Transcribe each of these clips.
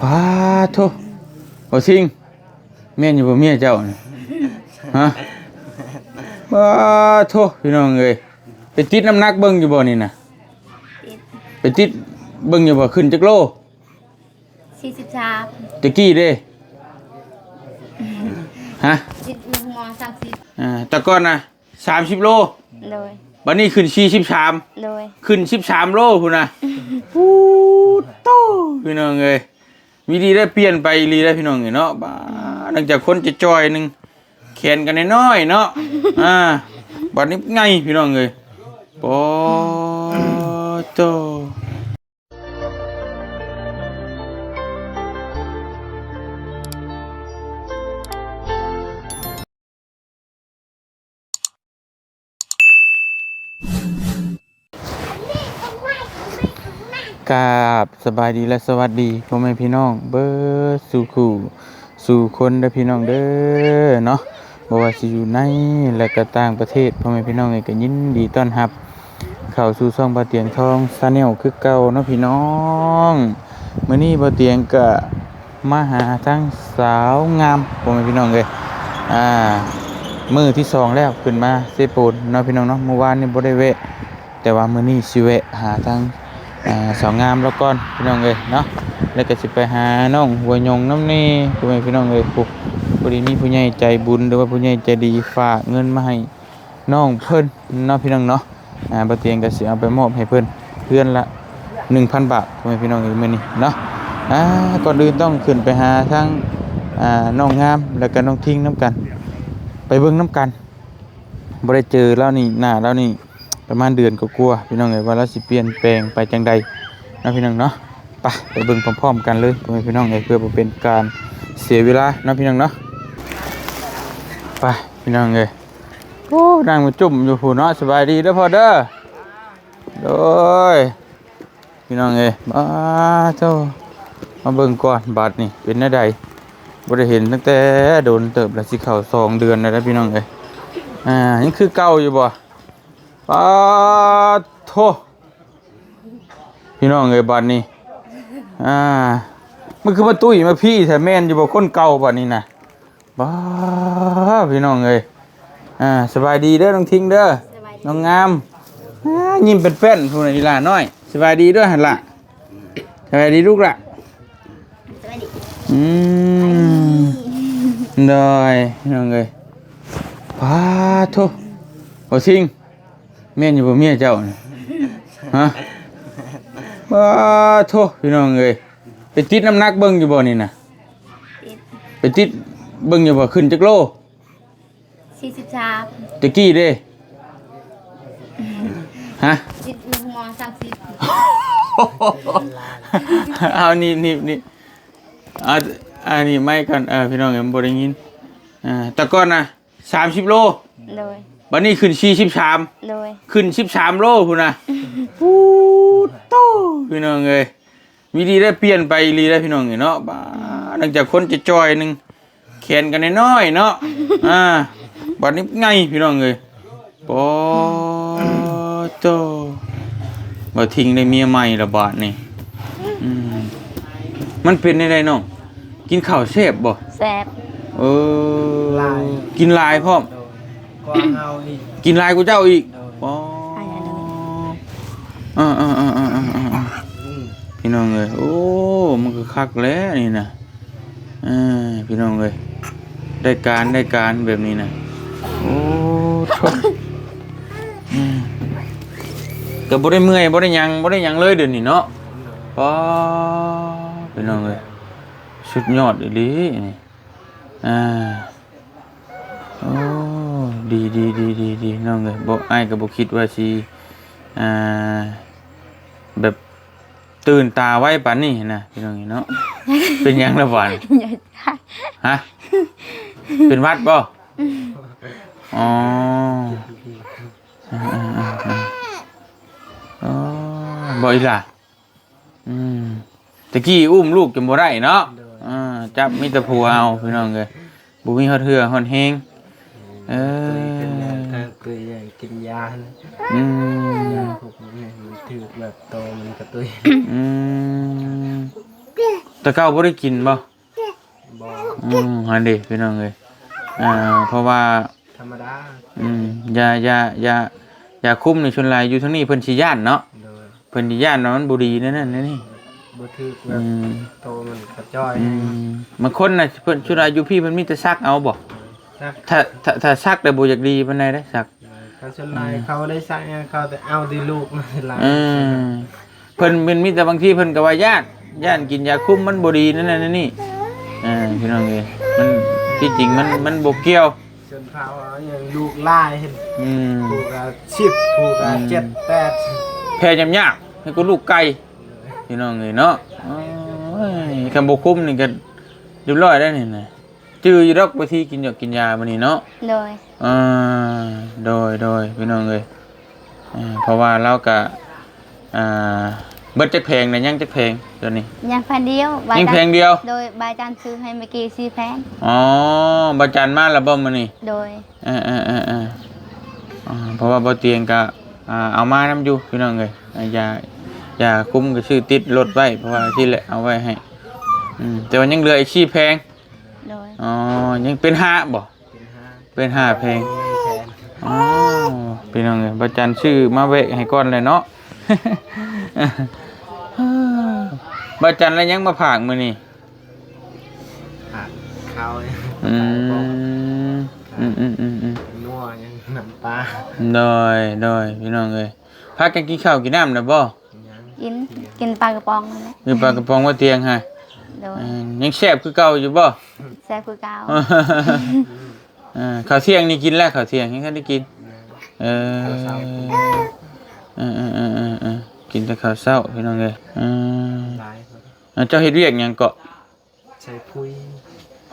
พาโทบ่ซิงแม่นอยู่บ่เมียเจ้าน่ะฮะพาโทพี่น้องเอ้ยไปติดน้ำหนักเบิ่งอยู่บ่นี่น่ะติดไปติดเบิ่งอยู่บ่ขึ้นจักโลสี่สิบสามตะกี้เด้ฮะติดลูกมอสามสิบอ่าแต่ก่อนน่ะ30โลโดยบัดนี้ขึ้น43โดยขึ้น13โลพุ่นน่ะปูดโตพี่น้องเอ้ย มีดีได้เปลี่ยนไปรีได้พี่น้องเอ้ยเนาะบ้าหลังจากคนจะจอยหนึ่งแขนกันน้อยเนาะอ่าบัดนี้ไงพี่น้องเลยปอโต กราบสบายดีและสวัสดีพ่อแม่พี่น้อง เบอร์สู่คู่สู่คนเด้อพี่น้องเด้อเนาะบ่ว่าสิอยู่ในและก็ต่างประเทศพ่อแม่พี่น้องเองก็ยินดีต้อนรับ เข้าสู่ช่องบ่เตียงทองซาแนลคือเก่าเนาะพี่น้องมื้อนี้บ่เตียงก็มาหาทั้งสาวงามพ่อแม่พี่น้องเอ้ยอ่ามื้อที่สองแล้วขึ้นมาเซโปนเนาะพี่น้องเนาะเมื่อวานนี่บ่ได้แวะแต่ว่ามื้อนี้สิแวะหาทาง อ่าสาวงามแล้วก่อนพี่น้องเอ้ยเนาะแล้วก็สิไปหาน้องหัวยงน้ำนี่พ่อแม่พี่น้องเอ้ยปุ๊บพอดีมีผู้ใหญ่ใจบุญหรือว่าผู้ใหญ่ใจดีฝากเงินมาให้น้องเพิ่นเนาะพี่น้องเนาะอ่าบ่เตียงก็สิเอาไปมอบให้เพิ่นเพื่อนละ1,000 บาทพ่อแม่พี่น้องเอ้ยมื้อนี้เนาะอ่าก่อนอื่นต้องขึ้นไปหาทางอ่าน้องงามแล้วก็น้องทิ้งน้ำกัน ไปเบิ่งน้ำกันบ่ได้เจอแล้วนี่หน้าแล้วนี่ ประมาณเดือนก็กลัวพี่น้องเอ้ยว่าเราสิเปลี่ยนแปลงไปจังใดนะพี่น้องเนาะไปไปเบิ่งพร้อมๆกันเลยพ่อแม่พี่น้องเอ้ยเพื่อเป็นการเสียเวลานะพี่น้องเนาะไปพี่น้องเอ้ยโอ้นั่งมาจุ่มอยู่ผู้เนาะสบายดีเด้อพ่อเด้อโดยพี่น้องเอ้มาเจ้ามาเบิ่งก่อนบาดนี่เป็นแนวใดบ่ได้เห็นตั้งแต่โดนเติบแล้วสิเข้าสองเดือนแล้วนะพี่น้องเอ้อ่ายังคือเก่าอยู่บ่ ปาโทพี่น้องเอ้ยบัดนี้ อ่า มันคือมาตุ้ยมาพี่แท้แม่นอยู่บ่คนเก่าบัดนี้นะบ้าพี่น้องเอ้ยอ่าสบายดีเด้อน้องทิ้งเด้อสบายดีน้องงามอ่ายิ้มเป็นแป้นผู้นี้ล่ะน้อยสบายดีด้วยหั่นล่ะสบายดีลูกล่ะสบายดีอืมได้พี่น้องเอ้ยปาโทบ่ทิ้ง แม่นอยู่บ่เมียเจ้าน่ะฮะบ้าโทพี่น้องเอ้ยไปติดน้ำหนักเบิ่งอยู่บ่นี่น่ะติดไปติดเบิ่งอยู่บ่ขึ้นจักโลสี่สิบสามตะกี้เด้ฮะติดลูกมอสามสิบเอานี่นี่นี่อ่าอันนี้ไม่กันเออพี่น้องเอ็มบ่ได้ยินอ่าแต่ก่อนน่ะ30โลโดย บัดนี้ขึ้น43โดย ขึ้น13โลพุ่นน่ะปูดโตพี่น้องเอ้ยมีดีได้เปลี่ยนไปอีหลีได้พี่น้องเอ้ยเนาะบ้าหลังจากคนจะจอยหนึงแขนกันน้อยๆเนาะอ่าบัดนี้ไงพี่น้องเอ้ยปอโตบ่ทิ้งได้เมียใหม่ละบาดนี่อืมมันเป็นได้ไดน้องกินข้าวแซ่บบ่แสบเออกินหลายพร้อม ก็เฮาอีกกินลายกูเจ้าอีกอ๋ออะไรนะอ่าอ่าอ่าอ่าอ่าอ่าพี่น้องเลยโอ้ มันก็คักแล้วนี่นะอ่าพี่น้องเลยได้การได้การแบบนี้นะโอ้ทษอืมก็บ่ได้เมื่อยบ่ได้หยังบ่ได้หยังเลยเดี๋ยวนี้เนาะป้าพี่น้องเลยสุดยอดอีหลีนี่อ่าโอ้ ดีดีดีดีดีน้องเลยบอกไอ้ายก็บอกคิดว่าสิอ่าแบบตื่นตาไว้ปานนี้นะพี่น้องเนาะเป็นหยังละหวานอย่าได้ฮะเป็นหวัดป่ะอ๋ออ่าอ่าอ่าอ่าอ๋อบ่อีหล่ะอืมตะกี้อุ้มลูกจนบ่ได้เนาะอ่าจับมีแต่ผัวเอาพี่น้องเลยบ่มีฮอดเหือฮอดแฮง เอตุยอเป็นยาทางตุยใหญ่กินยานะอืมพวกนี้มันถือแบบโตมันกระตุยอืมแต่เก้าบ่ได้กินบ่บ่อืมอันนี้พี่น้องเอ้ยอ่าเพราะว่าธรรมดาอืมยายายายาคุ้มในชนลายอยู่ทั้งนี้เพิ่นสิย่านเนาะเพิ่นสิย่านว่ามันบ่ดีนั่นนั่นนี่บ่ถือแบอืบโตมันกระจ้อยมบางคนน่ะเพิ่นชนลายอยู่พี่เพิ่นมีแต่ซักเอาบ่ ซักถ้าถ้าถ้าซักแต่บ่อยากดีปานใดได้ซัก เขาชนลายเขาได้ซักเนี่ยเขาแต่เอาที่ลูกมาลายอืมเพิ่นเป็นมีแต่บางทีเพิ่นก็ว่าย่านย่านกินยาคุมมันบ่ดีนั่นนั่นนี่อ่าพี่น้องเอ้ยมันที่จริงมันมันบ่เกี่ยว ชนเผาเอาอย่างลูกลายเห็นอืมผูกละสิบผูกละเจ็ดแปดแพ้ยำยากให้กูลูกไก่พี่น้องเอ้ยเนาะโอ้ยคำบ่คุมนี่ก็เรียบร้อยแล้วนี่นะ จื้ออยู่ดอกวิธีกินยากินยามื้อนี้เนาะโดยอ่าโดยโดยพี่น้องเอ้ยอ่าเพราะว่าเราก็อ่าเบิดจักแพงนะยังจักแพงตัวนี้ ยังพันเดียวบายังแพจังนเดียว โดยบายจันซื้อให้เมื่อกี้สี่แพนอ๋อบาจันมาแล้วบ่มื้อนี้โดยเออเออเออเอออ่าเพราะว่าบ่เตียงก็อ่าเอามานํอยู่พี่น้องเอ้ยอ่าอย่าอย่าคุมก็ชื่อติดรถไว้เพราะว่าที่แหละเอาไว้ให้อืมแต่ว่ายังเหลืออีก4แพงโดย อ๋อ ยังเป็นห้าบ่เป็นห้าเป็นห้าแพงไม่แพงอ๋อพี่น้องเอ้ยบาจันชื่อมาแวะให้ก่อนเลยเนาะบาจันแล้วยังมาผากมื้อนี้ผักข้าวอืมอืมอืมอืมอืมนัวยังน้ำปลาโดยโดยพี่น้องเอ้ยพากันกินข้าวกินน้ำนะบ่ยังกินกินปลากระป๋องนั่นแหละมีปลากระป๋องว่าเตียงฮะ โดยเออยังแซ่บคือเก่าอยู่บ่แซ่บคือเก่าเออข้าวเที่ยงนี่กินแล้วข้าวเที่ยงยังได้กิน เออเออเออเออเออเออกินแต่ข้าวเช้าพี่น้องเอ้ยเออหลายคนเอาเจ้าเฮ็ดเวียกหยังเกาะใส่พุย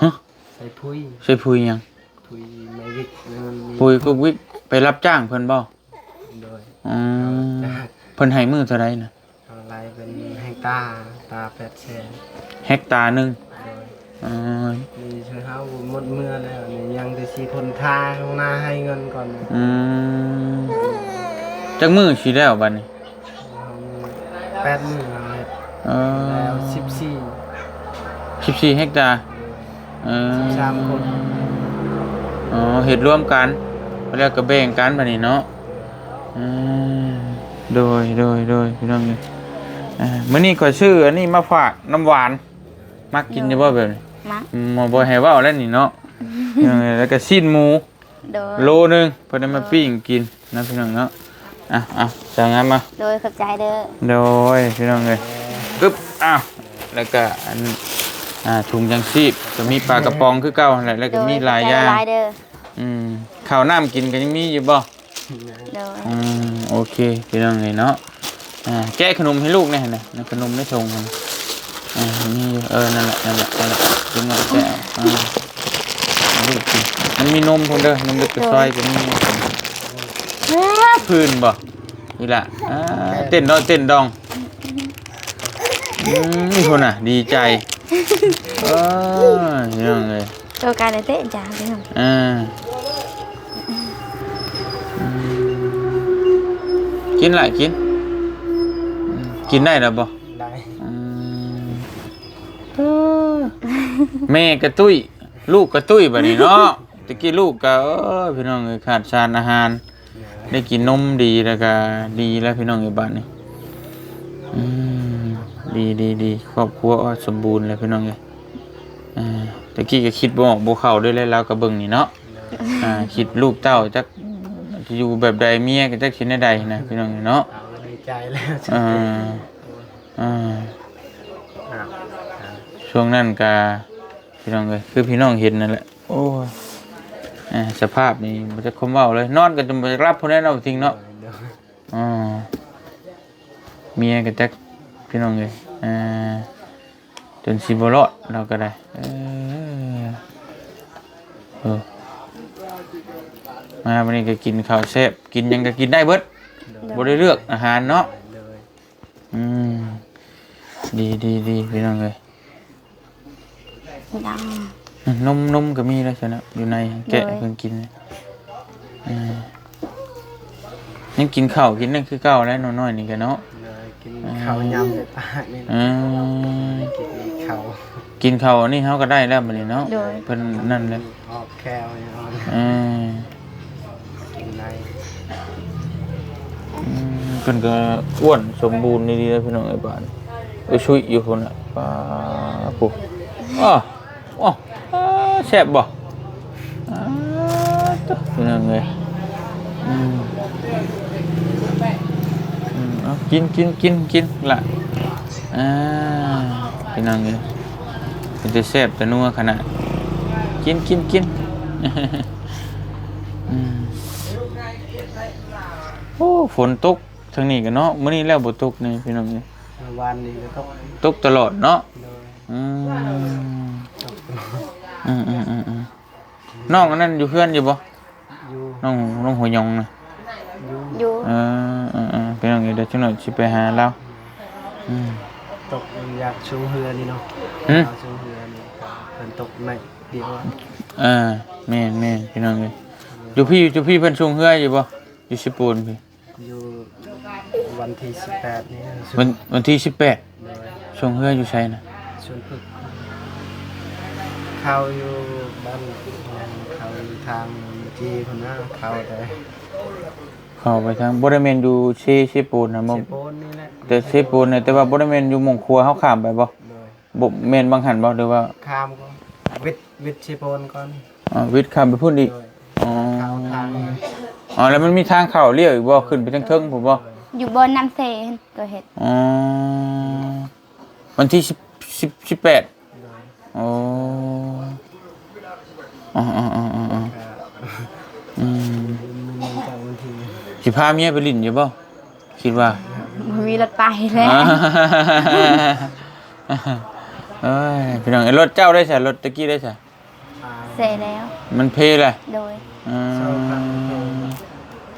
ฮะใส่พุยใช่พุยหยังพุยไม่วิกมันมีพุยกุกวิกไปรับจ้างเพิ่นบ่โดยอืมจากเพิ่นให้มื้อเท่าใดน่ะอะไรเป็นแห้งตาตาแปดแสน เฮกตาร์หนึงโดยอ๋อมีเช้าหมดเมื่อแล้วนี่ยังจะชีคนทาข้างหน้าให้เงินก่อนอืมจักมื้อสิแล้วบัดนี้แปดหมื่นแล้วเออแล้วสิบสี่14เฮกตาร์เออสิบสามคนอ๋อเฮ็ดร่วมกันแล้วก็แบ่งกันบัดนี้เนาะอืมโดยโดยโดยพี่น้องเอ้ยอ่ามื้อนี้ก็ซื้ออันนี้มาฝากน้ำหวาน มักกินอยู่บ่แบบนี้มักอืมบ่ให้เว้าแล้วนี่เนาะพี่น้องเอ้ยแล้วก็ชิ้นหมู โดยโลนึงเพิ่นได้มาปิ้งกินนะพี่น้องเนาะอะอะจังงั้นมา โดยขอบใจเด้อโดยพี่น้องเลยกึ๊บอ้าวแล้วก็อันอ่าถุงยังชีพก็มีปลากระป๋องคือเก่าแหละแล้วก็มีหลายอย่างโดขอบใจหลายเด้ออืมข้าวน้ำกินก็ยังมีอยู่บ่โดยอืมโอเคพี่น้องเลยเนาะอ่าแก้ขนมให้ลูกแน่นะนะขนมได้ชงมั นอ่ามีอยู่เออ นั่นแหละนั่นแหละนั่นแหละกินหน่อยแก้วอ่าให้ลูกกินมันมีนมพุ่นเด้อนมเด็กกระซอยก็มีพื้นบ่นี่ล่ะอ่าเต้นเนาะเต้นดองอืมนี่คนอะ ดีใจเออยังไงตัวการในเตะจ้าพี่น้องอ่าอืมกินแหละกินอืมกินได้หรือบ่ แม่กระตุ้ย ลูกกระตุ้ยแบบนี้เนาะตะกี้ลูกก็เออพี่น้องเอ้ยขาดสารอาหาร ได้กินนมดีแล้วก็ดีแล้วพี่น้องอยู่บ้านนี่อืมดีดีดีครอบครัวสมบูรณ์เลยพี่น้องเลยอ่าตะกี้ก็คิดบ่ออกบ่เข้าด้วยแล้วเราก็เบิ่งนี่เนาะอ่าคิดลูกเต้าจักจะอยู่แบบใดเมียก็จักสิแนวใดนะพี่น้องเอ้ยเนาะ เอาดีใจแล้ว อ่า อ่าอะ ช่วงนั้นก็พี่น้องเลยคือพี่น้องเห็นนั่นแหละโอ้ยอ่าสภาพนี่มันจะคมเว้าเลยนอนก็จะบ่รับผู้ใดเนาะทิ้งเนาะเดี๋ยวอ๋อเมียก็จักพี่น้องเลยอ่าจนสิบรอดเราก็ได้เออเออมาวันนี้ก็กินข้าวแซ่บกินหยังก็กินได้เบิดบ่ได้เลือกอาหารเนาะเดี๋ยวอืมดีดีดีพี่น้องเลย ดังอืมนมนมก็มีแล้วใช่ไหมอยู่ในแกะเลยเพิ่งกินเลยอืมยังกินข้าวกินนั่นคือเก่าแล้วน้อยๆนี่กันเนาะเดี๋ยวกินข้าวยำในปากนี่นะอืมกินข้าวกินข้าวอันนี้เฮาก็ได้แล้วบัดนี้เนาะโดยเพิ่นนั่นเลยออกแคลเนี่ยเอาเออกินในอืมเพิ่นก็อ้วนสมบูรณ์ดีๆเลยพี่น้องไอ้บ้านไปช่วยอยู่คนน่ะป้าปุ๊อ้ออ้ ออ้าแซ่บบ่อ้าตะพี่น้องเอ้ยอืมอืมเอากินกินกินกินละอ่าพี่น้องเอ้ยเป็นแต่แซ่บแต่นัวขนาดกินกินกินอืมโอ้ฝนตกทางนี้กันเนาะมื้อนี้แล้วบ่ตกนี่พี่น้องนี่เมื่อวันนี้ก็ต้องตกตลอดเนาะโดยอืม อืมอืมอืมอืมน้องอันนั้นอยู่เพื่อนอยู่บ่อยู่น้องน้องหัวยองนะอยู่อยู่เออเออเออพี่น้องเดี๋ยวจักหน่อยสิไปหาเราอืม ตกอยากชูเฮือนี่เนาะหืมเอาชูเฮือนี่เพิ่นตกในเดียวอะเอ่าแม่นแม่นพี่น้องเอ้ยอยู่พี่อยู่พี่เพิ่นส่งเฮืออยู่บ่อยู่สิปูนพี่อยู่วันที่18นี้วันวันที่18โดยส่งเฮืออยู่ไสน่ะชวนฝึก เข้าอยู่บ้านเขาอยู่ทางจีคนน่ะเข้าแต่เข้าไปทางบ่ได้แม่นอยู่เชเชปูนนะบ่เชโปนนี่แหละแต่เชปูนเนี่ยแต่ว่าบ่ได้แม่นอยู่หม่องครัวเฮาข้ามไปบ่โดยบ่แม่นบางหันบ่หรือว่าข้ามก็วิทย์วิทย์เชโปนก่อนอ่าวิทย์ข้ามไปพุ่นอีกโดยอ๋อเข้าทางอ๋อแล้วมันมีทางเข้าเลี้ยวอีกบ่ขึ้นไปทางเทิงผมบ่ อยู่บนน้ำเซนก็เห็ด อ๋อวันที่10 10 18โดยอ๋อ อ๋ออ๋ออ๋ออ๋ออ๋อก็อืมมันมีจากวันที่สิพาเมียไปลิ้นอยู่บ่คิดว่ามันมีรถไปแล้วเอ้ยพี่น้องไอ้รถเจ้าได้ใช่รถตะกี้ได้ใช่อ่าเซแล้ว มันเพเลยโดยอืมเช่าทางเพลง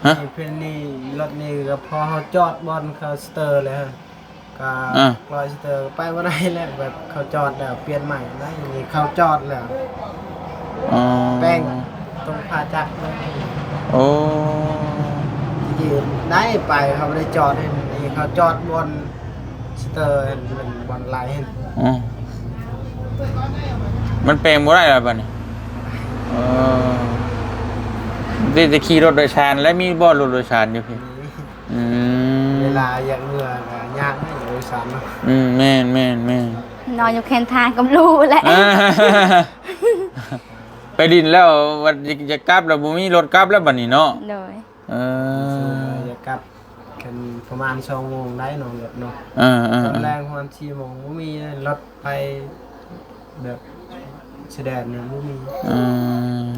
ฮะเพื่อนนี่รถนี่ก็พอเขาจอดบอลเขาสเตอร์แล้ว ก็อะรอยสเตอร์ไปว่าได้แล้วแบบเขาจอดแล้วเปลี่ยนใหม่แล้วอย่างนี้เขาจอดแล้ว อ๋อแป้งตรงพาจักรเลยโอ้ยืนได้ไปเขาไม่ได้จอดเห็นนี่เขาจอดบนสเตอร์เห็นเป็นบนไลน์เห็นอ๋อมันแปลงบ่ได้แล้วบัดนี้เออได้จะขี่รถโดยสารและมีบ่รถโดยสารอยู่พี่ นี้อืมเวลาอยากเมื่อก็ยากให้ โดยสารเนาะอืมแม่นแม่นแม่นนอนอยู่แคนทางกับลูกแหละอ่าไปดินแล้ววันจะกลับแล้วบ่มีรถกลับแล้วบัดนี้เนาะโดยเอออยากกลับกันประมาณสองโมงได้เนอนรถเนาะเออเออตอนเอแรอกประมาณสี่โมงบ่มีรถไปแบบแสดงเนี่ยบ่มีเออ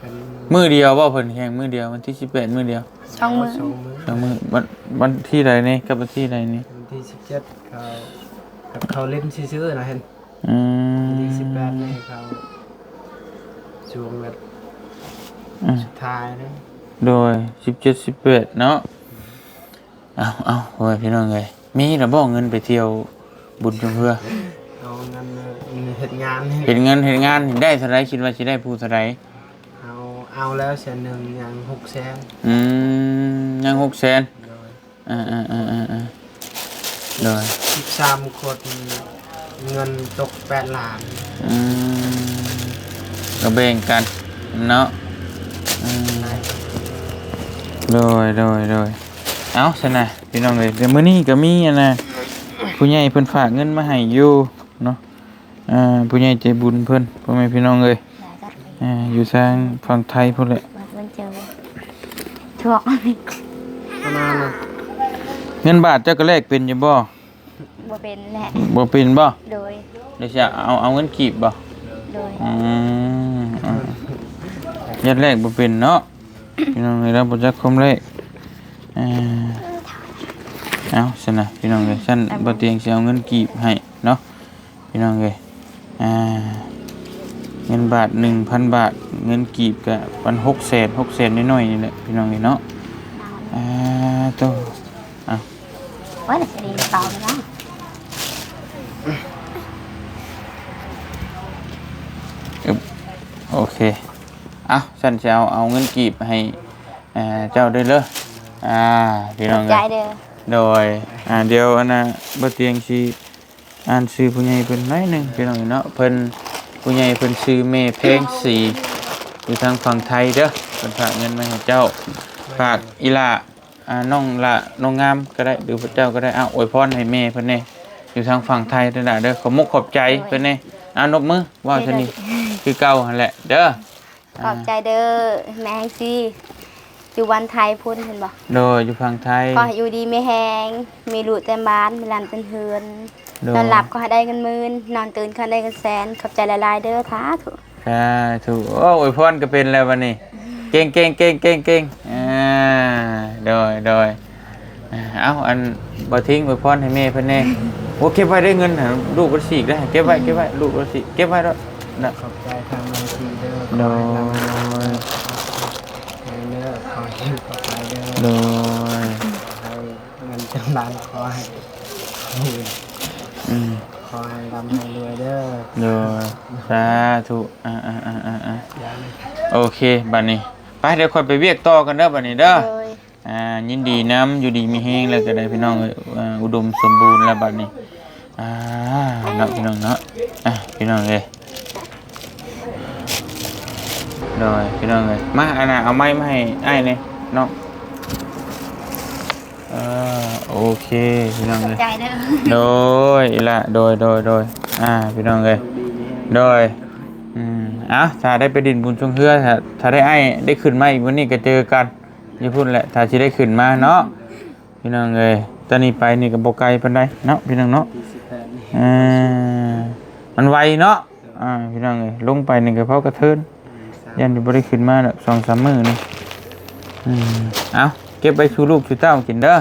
กันมือเดียวบ่เพิ่นแข่งมือเดียววันที่18มื้อเดียวช่องมือสองมื้อสองมือวันวันที่ใดนี่กับวันที่ใดนี่วัน ที่สิบเจ็ดเขากับเขาเล่นซื่อๆนะเห็นอืมวันที่สิบแปดนี่เขาช่วงแบบอืมสุดท้ายนะโดย17 18เนาะเอาเอาโอ้ยพี่น้องเอ้ยมีระบ่เงินไปเที่ยวบุญจงเพื่อเอาเงินเฮ็ดงานนี่เห็นเงินเห็นงานเห็นได้เท่าไรคิดว่าสิได้ผู้เท่าไรเอาเอาแล้วแสนหนึ่งอย่างหกแสนอืมยัง6แสนโดยอ่าอ่าอ่าอ่าอ่า โดยสิบสามคนเงินตกแปดล้านอืมก็แบ่งกันเนาะอืมโดยโดยโดยเอาซะนะพี่น้องเลยเดี๋ยวมื้อนี้ก็มีอะนะผู้ใหญ่เพิ่นฝากเงินมาให้อยู่เนาะอ่าผู้ใหญ่ใจบุญเพิ่นพ่อแม่พี่น้องเลยได้จัดไปอ่าอยู่ทางฝั่งไทยพุ่นแหละวัดมันเจอช่วงประมาณนั้น เงินบาทเจ้าก็แลกเป็นอยู่บ่บ่เป็นแหละบ่เป็นบ่โดยเดี๋ยวจะเอาเอาเงินกีบบ่โดยอืมอ่ายัดแรกบ่เป็นเนาะ พี่น้องเลยรับบ่จักคมเลขอ่าเอาซั่นน่ะพี่น้องเลยฉันบ่เตียงสิเอาเงินกีบให้เนาะพี่น้องเลยอ่าเงินบาท 1,000 บาท เงินกีบก็ปัน6แสน6แสนน้อยๆนี่แหละพี่น้องเลยเนาะอ่าโต ว่าแต่จะดีเปล่าไหมล่ะอึบโอเคเอาฉันจะเอาเอาเงินกีบให้เอ่อเจ้าด้วยเลยอ่าพี่น้องใจเอ้ยเด้อโดยอ่าเดี๋ยวอันน่ะบ่เตียงสิอ่านชื่อผู้ใหญ่เพิ่นหน้อยหนึงพี่น้องเนาะเพิ่นผู้ใหญ่เพิ่นชื่อแม่เพลงสีอยู่ทางฝั่งไทยเด้อเพิ่นฝากเงินมาให้เจ้าฝากอีหละ อ่าน้องละน้องงามก็ได้หรือพระเจ้าก็ได้อ้าวอวยพรให้แม่เพิ่นแน่อยู่ทางฝั่งไทยเด้อนะเด้อขอมุกขอบใจเพิ่นแน่อ่านบมือว่าซะนี่คือเก่าหั่นแหละ เด้อขอบใจเด้อแม่แฮงซี่อยู่วันไทยพุ่นเห็นบ่โดยอยู่ฝั่งไทยก็ให้อยู่ดีไม่แหงมีลูกเต็มบ้านมีหลานเต็มเฮือนโดยนอนหลับก็ให้ได้เงินหมื่นนอนตื่นก็ให้ได้เงินแสนขอบใจหลายๆเด้อท้าถูกอ่าถูกโอ้อวยพรก็เป็นแล้ววันนี้ เก่งเก่งเก่งเก่งเก่งอ่าโดยโดยอ่าเอาอันบ่ทิ้งอวยพรให้แม่เพิ่นแน่โอ้เก็บไว้ได้เงินน่ะลูกบ่สิได้เก็บไว้เก็บไว้ลูกบ่สิเก็บไว้แล้วนะขอบใจทางบัญชีเด้อโดขอให้ยร่ำให้เลิกขอให้ขอบใจเด้อโดยให้เงินจำนานขอให้อืมขอให้ร่ำให้รวยเด้อโดยสาธุอ่าอ่าอ่าอ่าอ่าอย่าเลยโอเคบัดนี้ ไปเดี๋ยวค่อยไปเวียกต่อกันเด้อบัดนี้เด้อโดยอ่ายินดีน้ำอยู่ดีมีแห้งแล้วก็ได้พี่น้องเอ้ยอ่าอุดมสมบูรณ์แล้วบัดนี้อ่าเนาะพี่น้องเนาะอะพี่น้องเลยโดยพี่น้องเลยมาอันน่ะเอาไม้มาให้ไอ้ายเนี่ยน้องอ่าโอเคพี่น้องขอเลบยใจเด้อ โดยอีละโดยโดยโดยอ่าพี่น้องเลยโดย อืมเอ้าถ้าได้ไปดินบุญชงเฮือถ้าถ้าได้ไอ้ได้ขึ้นมาอีกวันนี้ก็เจอกันอย่าพูดแหละถ้าสิได้ขึ้นมาเนาะพี่น้องเลยตอนนี้ไปนี่ก็บ่ไกลปานใดเนาะพี่น้องเนาะอ่ามันไวเนาะอ่าพี่น้องเลยลงไปนี่ก็เพราะกระเทินยันอยู่บ่ได้ขึ้นมาดอก2-3มื้อนี่อืมเอาเก็บไปสู่ลูกสู่เต้ากินเด้อ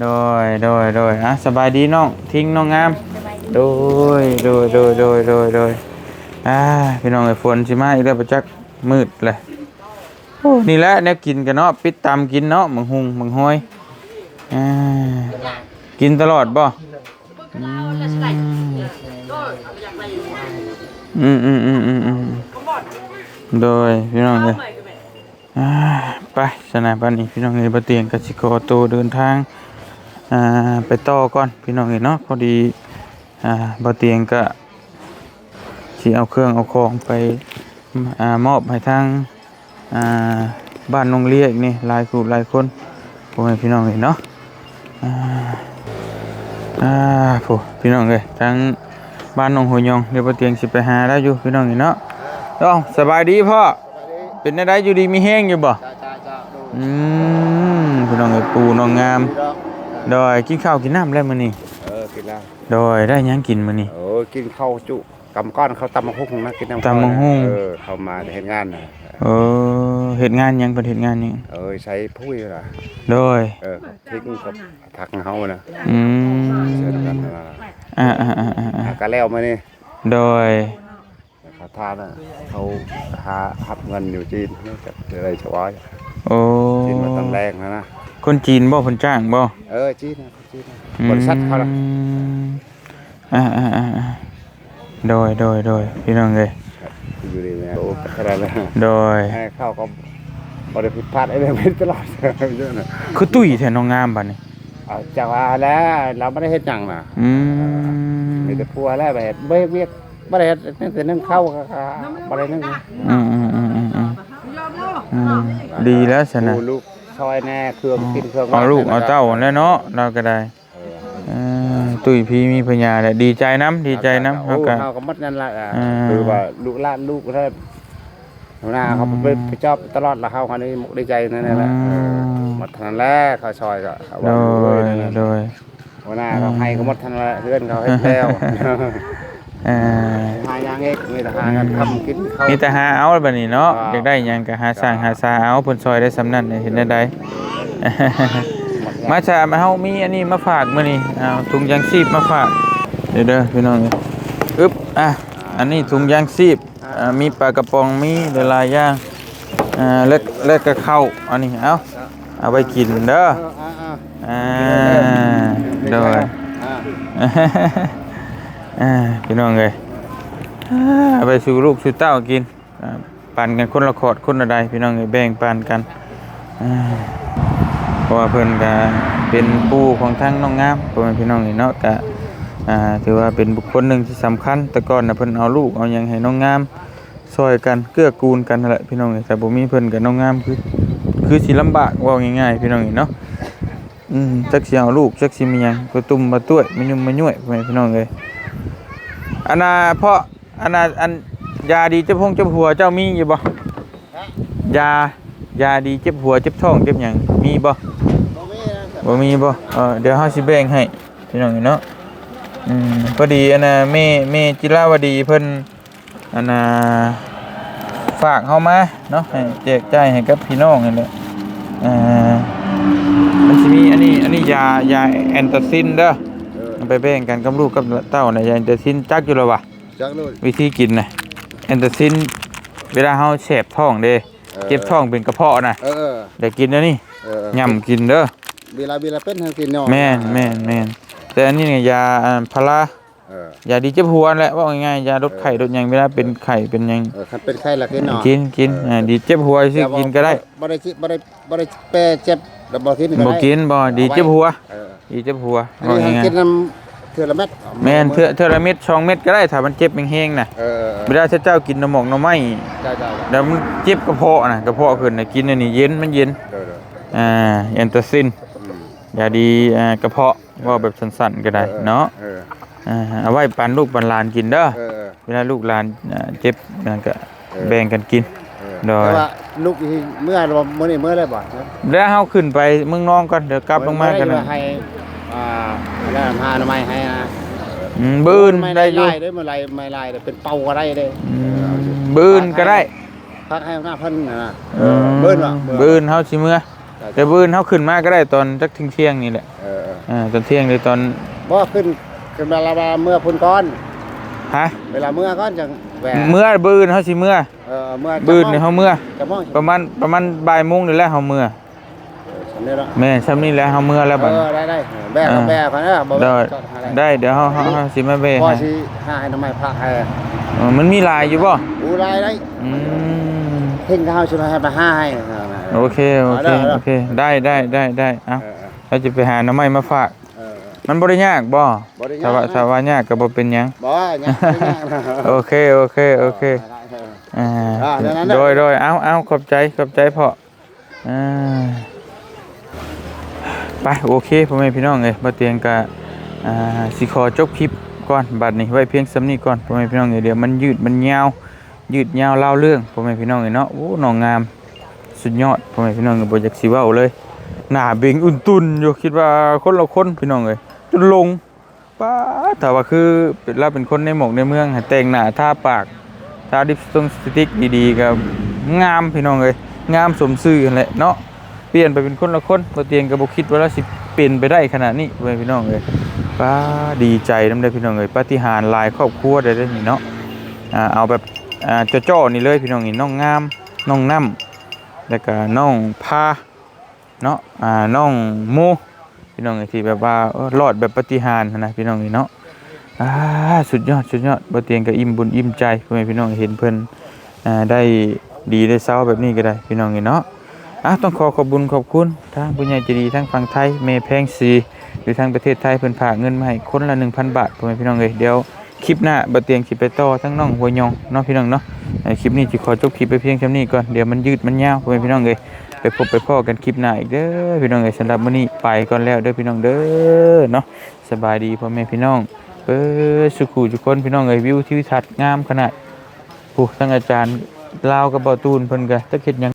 โดยโดยโดยอะสบายดีน้องทิ้งน้องงามโดยโดยโดยโดยโดยโดย อ่าพี่น้องไอ้ฝนสิมาอีกแล้วประจักมืดเลยนี่แหละแนวกินกันเนาะปิดตามกินเนาะมังหุงมังห้อยอ่ากินตลอดบ่อืมอืมอืมอืมอืมโดยพี่น้องเลยอ่าไปสนามบ้านนี้พี่น้องเลยบะเตียงกสิกรโตวเดินทางอ่าไปต่อก่อนพี่น้องเห็นเนาะพอดีอ่าบ่เตียงก็ สิเอาเครื่องเอาของไปอ่ามอบให้ทางอ่าบ้านนงเลียอีกนี่หลายคู่หลายคนพ่อแม่พี่น้องเห็นเนาะอ่าอ่าโผู้พี่น้องเลยทางบ้านนงหัวยองเดี๋ยวบ่เตียงสิไปหาแล้วอยู่พี่น้องเห็นเนาะเอ้าสบายดีพ่อเป็นได้ได้อยู่ดีมีแห้งอยู่บ่จ้าจ้าจ้าดูอืมพี่น้องเอ้ยปูน้องงามโดยกินข้าวกินน้ำแล้วมื้อนี้เออกินแล้วโดยได้หยังกินมื้อนี้โอ้ยกินข้าวจุ กำก้อนเขาวตำมะฮุ่งนะกินน้ำตำบักหุ่งเออเขามาเห็นงานนะเออเฮ็ดงานหยังเพิ่นเฮ็ดงานหยังเออใช้พุ้ยล่ะโดยเออทิ้งกับทักเฮานะอืมเชิญกันนะอ่าอ่าอ่าอ่าอ่าก็แล้วมานี่โดยเขาทานน่ะเขาหาหับเงินอยู่จีนนี่จะอะไรชวายโอ้จีนมาตำแรงนะนะคนจีนบ่เพิ่นจ้างบ่เออจีนนะจีนนะบริษัทเขาละอืมอ่าอ่าอ่าอ่า โดยโดยโดยพี่น้องเอ้ยอยู่ดีนะโอ้ขนาดนั้นโดยให้เข้าก็บริผิดพลาดอะไรไม่ตลอดเยอะนะคือตุ้ยแท้น้องงามบัดนี้เอาจากว่าแล้วเราไม่ได้เฮ็ดหยังนะอืมมีแต่พัวแล้วแบบเบี้ยเบี้ยบ่ได้เฮ็ดนั่นแต่นึ่งเข้าก็ก็บ่ได้นึ่งอืมอืมอืมอืมอืมอืมดีแล้วซะนะดูลูกซอยแน่เครื่องกินเครื่องเอาลูกเอาเต้าแล้วเนาะเราก็ได้เออเออ ตุ้ยพี่มีปัญญาแหละดีใจน้ำดีใจน้ำโอ้เขาก็เฮาก็หมดนั่นล่ะอะอ่าคือว่าลูกหลานลูกถ้าหัวหน้าเขาไปไปชอบตลอดละเฮาคนนี้มุกดีใจนั่นแหละเออหมดทันแรกเขาซอยก็เขาโดว่ายโดโดยยหัวหน้าเขาให้ก็หมดทันแรกเพื่อนเขาเฮ็ดแล้วเอ่อหายังเอกมีแต่หากันทำกินเขามีแต่หาเอาบัดนี้เนาะอ่าอยากได้หยังก็หาสร้างหาซาเอาเพิ่นซอยได้สำนั้นเห็นได้ใด มาชามาเฮามีอันนี้มาฝากมื้อนี้เอาถุงยางชีพมาฝากเดี๋ยวเด้อพี่น้องเอ้ยอึ๊บอะอันนี้ถุงยางชีพอ่ามีปลากระป๋องมีหลายๆอย่างอ่าแล้วแล้วก็ข้าอันนี้เอาเอาไปกินเด้ออ่าอ่าโดยอ่าอ่าพี่น้องเลยอ่าเอาไปสู่ลูกสู่เต้ากินปั่นกันคนละขอดคนละใดพี่น้องเลยแบ่งปันกันอ่า เพราะว่าเพิ่นก็เป็นปู่ของทั้งน้องงามพ่อแม่พี่น้องนี่เนาะก็อ่าถือว่าเป็นบุคคลหนึ่งที่สำคัญ แต่ก่อนน่ะเพิ่นเอาลูกเอาหยังให้น้องงามซอยกันเกื้อกูลกันนั่นแหละพี่น้องเอ้ยแต่บ่มีเพิ่นกับน้องงามคือคือสิลำบากเว่าง่ายๆพี่น้องเอ้ยเนาะอืมจักสิเอาลูกจักสิมีหยังก็ตุ่มมาตุ้ยมันยุ่มมาย่วยพ่อแม่พี่น้องเอ้ยอันน่ะเพราะอันน่ะอันยาดีเจ็บพงเจ็บหัวเจ้ามีอยู่บ่ยายาดีเจ็บหัวเจ็บท้องเจ็บหยังมีบ่ บ่มีนะบ่มีบ่เออเดี๋ยวเฮาสิแบ่งให้พี่น้องเนาะอืมพอดีอันน่ะแม่แม่จิราวดีเพิ่นอันน่ะฝากเฮามาเนาะให้แจกจ่ายให้กับพี่น้องนี่แหละอ่ามันสิมีอันนี้อันนี้ยายาแอนตาซินเด้อเออเอาไปแบ่งกันกับลูกกับเต้าน่ะยาแอนตาซินจักอยู่แล้ววะจักนู่นวิธีกินน่ะแอนตาซินเวลาเฮาแสบท้องเด้เจ็บท้องเป็นกระเพาะน่ะเออเออได้กินแล้วนี่เออย่ำกินเด้อ เวลาเวลาเป็นทางกินเนาะแม่นแม่นแม่นแต่อันนี้เนี่ยยาอ่าพาราเออยาดีเจ็บหัวแหละว่าง่ายๆยาลดไข้ลดหยังเวลาเป็นไข้เป็นหยังเออคันเป็นไข้ละกินเนาะกินกินอ่าดีเจ็บหัวสิกินก็ได้บ่ได้คิดบ่ได้บ่ได้แปรเจ็บแล้วบ่กินก็บ่ได้กินบ่ดีเจ็บหัวเออดีเจ็บหัวอันว่านี้ง่ายกินน้ำเทื่อละเม็ดๆแม่นเทื่อเทื่อละเม็ดสองเม็ดก็ได้ถ้ามันเจ็บแห้งๆน่ะเออเวลาเจ้ากินน้ำหมอกน้ำไม้จ้าจ้าแล้วมันเจ็บกระเพาะน่ะกระเพาะขึ้นน่ะกินอันนี้เย็นมันเย็นเอออ่าแอนตาซินอืม ยาดีอ่ากระเพาะว่าแบบสั้นๆก็ได้เนาะเอออ่าเอาไว้ปันลูกปันหลานกินเด้อเออเวลาลูกหลานอ่าเจ็บนั่นก็เออแบ่งกันกิน เออโดย แต่ว่าลูกที่เมื่อเรามื้อนี้มื้อได้บ่ครับแล้วเฮาขึ้นไปเมืองน้องก่อนเดี๋ยวกลับลงมากันนะนะให้อ่าแล้วพาหน่อไม้ให้นะอืมบื้นไม่ได้อยู่ไล่ได้เมื่อไรไม่ไล่ได้เป็นเป่าก็ได้เด้อืมบื้นก็ได้พักให้หน้าเพิ่นน่ะนะเออเบิ้นว่ะบื้นเฮาสิเมื่อ แต่บื้นเฮาขึ้นมาก็ได้ตอนจักเที่ยงๆนี่แหละเอออ่าตอนเที่ยงหรือตอนบ่ขึ้นขึ้นเวลาเวลาเมื่อพุ่นก้อน ฮะเวลาเมื่อก้อนจังแหวเมื่อบื้นเฮาสิเมื่อเออเมื่อบื้นนี่เฮาเมื่อจะมองประมาณประมาณบ่ายโมงนี่แหละเฮาเมื่อฉันนี่ละแม่นซ้ำนี่แหละเฮาเมื่อแล้วบัด เออได้ได้แบกก็แบกกันเด้อบ่ได้จอดหาอะไรได้เดี๋ยวเฮาเฮาเฮาสิมาเบ้พอให้สิหาให้ทำไมพระให้เออมันมีหลายอยู่บ่อูรายได้อืมเพ่งข้าวสิมาให้มาหาให้ โอเคโอเคโอเค ได้ได้ได้ได้เอ้าเออเราจะไปหาหน้ำไม้มาฝากเออมันบ่ได้ยากบ่บ่ได้ยากถ้าว่านะถ้าว่ายากก็บ่เป็นหยังบ่ยังไม่ยากนะโอเคโอเคโอเคอ่าอ่าเดี๋ยวนั้นน่ะโดยโดยเอาเอาขอบใจขอบใจพ่ออ่าไปโอเคพ่อแม่พี่น้องเอ้ยบ่เตียงก็อ่าสิขอจบคลิปก่อนบัดนี้ไว้เพียงส่ำนี้ก่อนพ่อแม่พี่น้องเอ้ยเดี๋ยวมันยืดมันยาวยืดยาวเล่าเรื่องพ่อแม่พี่น้องเอ้ยเนาะโอ้น้องงาม สุดยอดพ่อแม่พี่น้องเอ้ยบ่อยากสิเว้าเลยหน้าเบ่งอุ่นตุนอยู่คิดว่าคนละคนพี่น้องเอ้ยจนลงป้าแต่ว่าคือเป็นเราเป็นคนในหมอกในเมืองแต่งหน้าทาปากทาดิปสติกสติกดีๆก็งามพี่น้องเอ้ยงามสมซื่อนั่นแหละเนาะเปลี่ยนไปเป็นคนละคนบ่เตียงก็บ่คิดว่าเราสิเป็นไปได้ขนาดนี้พ่อแม่พี่น้องเอ้ยป้าดีใจนำได้พี่น้องเอ้ยปาฏิหาริย์หลายครอบครัวได้เด้นี่เนาะอ่าเอาแบบอ่าจ้อๆนี่เลยพี่น้องนี่น้องงามน้องน้ำ แล้วก็น้องพาเนาะอ่าน้องโมพี่น้องไอ้ที่แบบว่ารอดแบบปฏิหารนะพี่น้องนี่เนาะอ่าสุดยอดสุดยอดบ่เตียงก็อิ่มบุญอิ่มใจพ่อแม่พี่น้องเห็นเพิ่นอ่าได้ดีได้เศร้าแบบนี้ก็ได้พี่น้องนี่เนาะอะต้องขอขอบคุญขอบคุณทางผู้ใหญ่ใจดีทั้งฝั่งไทยเมแพงซีหรือทางประเทศไทยเพิ่นฝากเงินมาให้คนละ1,000 บาทพ่อแม่พี่น้องเอ้ยเดี๋ยว คลิปหน้าบ่เตียงสิไปต่อทั้งน้องหัวยองเนาะพี่น้องเนาะในคลิปนี้สิขอจบคลิปไปเพียงเท่านี้ก่อนเดี๋ยวมันยืดมันยาวพ่อแม่พี่น้องเอ้ยไปพบไปพ่อกันคลิปหน้าอีกเด้อพี่น้องเอ้ยสำหรับมื้อนี้ไปก่อนแล้วเด้อพี่น้องเด้อเนาะสบายดีพ่อแม่พี่น้องเปิดสุขุทุกคนพี่น้องเอ้ยวิวทิวทัศน์งามขนาดผู้ทั้งอาจารย์ลาวกับบ่ตูนเพิ่นก็ตะเฮ็ดยัง